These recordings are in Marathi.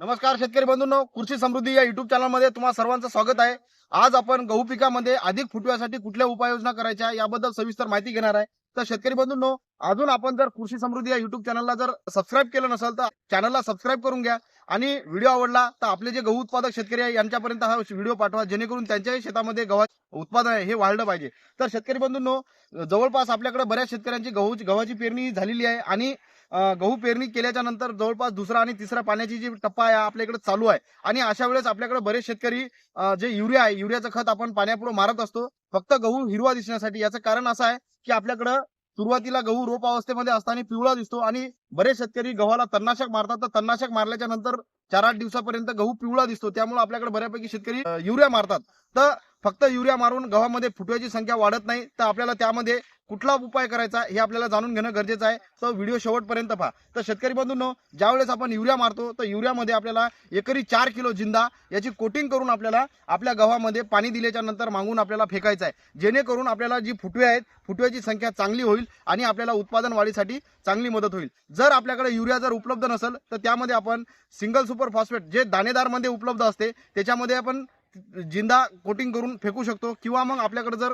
नमस्कार शेतकरी बंधूंनो कृषी समृद्धी या युट्यूब चॅनलमध्ये तुम्हाला सर्वांचं स्वागत आहे. आज आपण गहू पिकामध्ये अधिक फुटव्यासाठी कुठल्या उपाययोजना करायच्या याबद्दल सविस्तर माहिती घेणार आहे. तर शेतकरी बंधूंनो अजून आपण जर कृषी समृद्धी या युट्यूब चॅनलला जर सबस्क्राईब केलं नसेल तर चॅनलला सबस्क्राईब करून घ्या. आणि व्हिडिओ आवडला तर आपले जे गहू उत्पादक शेतकरी आहे यांच्यापर्यंत हा व्हिडिओ पाठवा जेणेकरून त्यांच्याही शेतामध्ये गव्हाचे उत्पादन आहे हे वाढलं पाहिजे. तर शेतकरी बंधूंनो जवळपास आपल्याकडे बऱ्याच शेतकऱ्यांची गहू गव्हाची पेरणी झालेली आहे आणि गहू पेरणी केल्याच्यानंतर जवळपास दुसरा आणि तिसरा पाण्याची जी टप्पा आहे आपल्याकडे चालू आहे. आणि अशा वेळेस आपल्याकडे बरेच शेतकरी जे युरिया आहे युरियाचं खत आपण पाण्यापुढे मारत असतो. फक्त गहू हिरवा दिसण्यासाठी याचं कारण असं आहे की आपल्याकडं सुरुवातीला गहू रोप अवस्थेमध्ये असताना पिवळा दिसतो आणि बरेच शेतकरी गव्हाला तणनाशक मारतात. तर तणनाशक मारल्याच्या नंतर चार आठ दिवसापर्यंत गहू पिवळा दिसतो. त्यामुळे आपल्याकडे बऱ्यापैकी शेतकरी युरिया मारतात. तर फक्त युरिया मारून गव्हामध्ये फुटव्याची संख्या वाढत नाही तर आपल्याला त्यामध्ये कुठला उपाय करायचा हे आपल्याला जाणून घेणं गरजेचं आहे. तर व्हिडिओ शेवटपर्यंत पहा. तर शेतकरी बंधूंनो ज्यावेळेस आपण युरिया मारतो तर युरियामध्ये आपल्याला एकरी चार किलो जिंदा याची कोटिंग करून आपल्याला आपल्या गव्हामध्ये पाणी दिल्याच्या नंतर मागून आपल्याला फेकायचं आहे. जेणेकरून आपल्याला जी फुटवे आहेत फुटव्याची संख्या चांगली होईल आणि आपल्याला उत्पादन वाढीसाठी चांगली मदत होईल. जर आपल्याकडे युरिया जर उपलब्ध नसेल तर त्यामध्ये आपण सिंगल सुपर फॉस्फेट जे दाणेदारमध्ये उपलब्ध असते त्याच्यामध्ये आपण जिंदा कोटिंग करून फेकू शकतो किंवा मग आपल्याकडे जर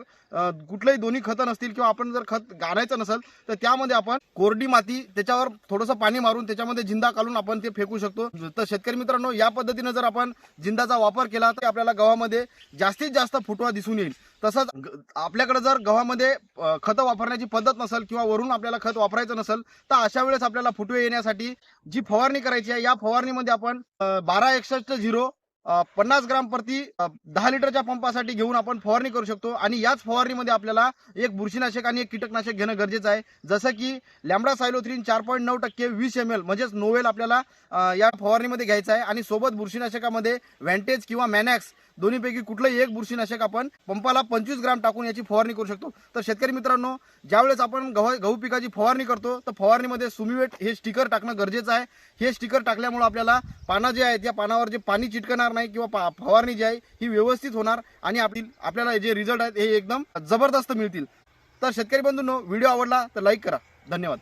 कुठलंही दोन्ही खतं नसतील किंवा आपण जर खत गाडायचं नसेल तर त्यामध्ये आपण कोरडी माती त्याच्यावर थोडंसं पाणी मारून त्याच्यामध्ये जिंदा काढून आपण ते फेकू शकतो. तर शेतकरी मित्रांनो या पद्धतीने जर आपण जिंदाचा वापर केला तर आपल्याला गव्हामध्ये जास्तीत जास्त फुटवा दिसून येईल. तसंच आपल्याकडे जर गव्हामध्ये खतं वापरण्याची पद्धत नसेल किंवा वरून आपल्याला खत वापरायचं नसेल तर अशा वेळेस आपल्याला फुटवे येण्यासाठी जी फवारणी करायची आहे या फवारणीमध्ये आपण बारा एकसष्ट झिरो पन्नास ग्राम प्रति दहा लिटरच्या पंपासाठी घेऊन आपण फवारणी करू शकतो. आणि याच फवारणीमध्ये आपल्याला एक बुरशीनाशक आणि एक कीटकनाशक घेणं गरजेचं आहे. जसं की लॅमडा सायलोथ्रीन चार पॉईंट नऊ टक्के वीस एम एल म्हणजेच नोवेल आपल्याला या फवारणीमध्ये घ्यायचं आहे. आणि सोबत बुरशीनाशकामध्ये व्हॅन्टेज किंवा मॅनॅक्स दोन्हीपैकी कुठलंही एक बुरशीनाशक आपण पंपाला पंचवीस ग्राम टाकून याची फवारणी करू शकतो. तर शेतकरी मित्रांनो ज्यावेळेस आपण गहू गहू पिकाची फवारणी करतो तर फवारणीमध्ये सुमिवेट हे स्टिकर टाकणं गरजेचं आहे. हे स्टिकर टाकल्यामुळे आपल्याला पानं जे आहेत या पानावर जे पाणी चिटकणार नाही किंवा पा- फवारणी जी आहे ही व्यवस्थित होणार आणि आपली आपल्याला जे रिझल्ट आहेत हे एकदम जबरदस्त मिळतील. तर शेतकरी बंधूंनो व्हिडिओ आवडला तर लाईक करा. धन्यवाद.